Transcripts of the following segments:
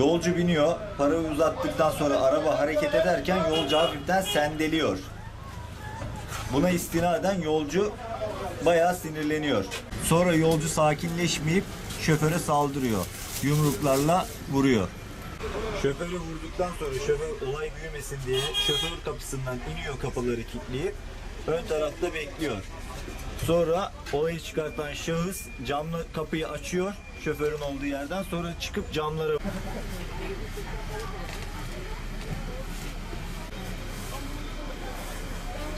Yolcu biniyor, parayı uzattıktan sonra araba hareket ederken yolcu hafiften sendeliyor. Buna istinaden yolcu bayağı sinirleniyor. Sonra yolcu sakinleşmeyip şoföre saldırıyor. Yumruklarla vuruyor. Şoförü vurduktan sonra şoför olay büyümesin diye şoför kapısından iniyor kapıları kilitleyip ön tarafta bekliyor. Sonra olayı çıkartan şahıs camlı kapıyı açıyor şoförün olduğu yerden sonra çıkıp camlara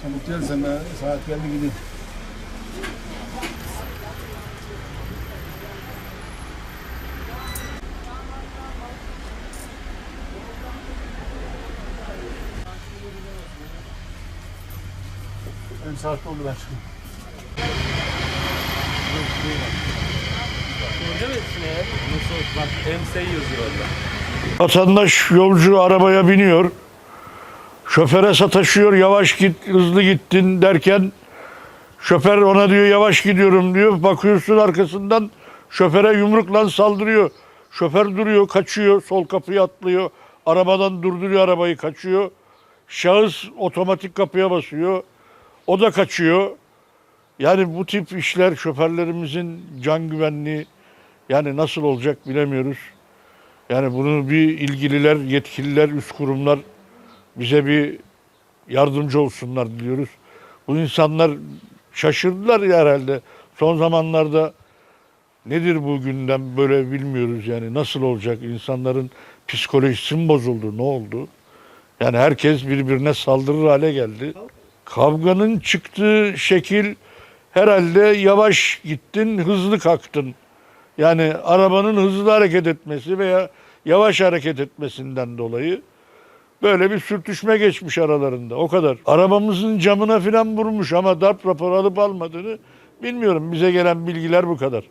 Çabuk gel sen be. Saat geldi gidiyor. Benim saatte oldu ben çıkayım. Vatandaş yolcu arabaya biniyor. Şoföre sataşıyor. Yavaş git, hızlı gittin derken şoför ona diyor yavaş gidiyorum diyor. Bakıyorsun arkasından şoföre yumrukla saldırıyor. Şoför duruyor, kaçıyor, sol kapıyı atlıyor. Arabadan durduruyor arabayı, kaçıyor. Şahıs otomatik kapıya basıyor. O da kaçıyor. Yani bu tip işler şoförlerimizin can güvenliği yani nasıl olacak bilemiyoruz. Yani bunu bir ilgililer, yetkililer, üst kurumlar bize bir yardımcı olsunlar diliyoruz. Bu insanlar şaşırdılar ya herhalde. Son zamanlarda nedir bu gündem böyle bilmiyoruz yani nasıl olacak insanların psikolojisi mi bozuldu ne oldu? Yani herkes birbirine saldırır hale geldi. Kavganın çıktığı şekil herhalde yavaş gittin hızlı kalktın. Yani arabanın hızlı hareket etmesi veya yavaş hareket etmesinden dolayı böyle bir sürtüşme geçmiş aralarında. O kadar. Arabamızın camına filan vurmuş ama darp raporu alıp almadığını bilmiyorum. Bize gelen bilgiler bu kadar.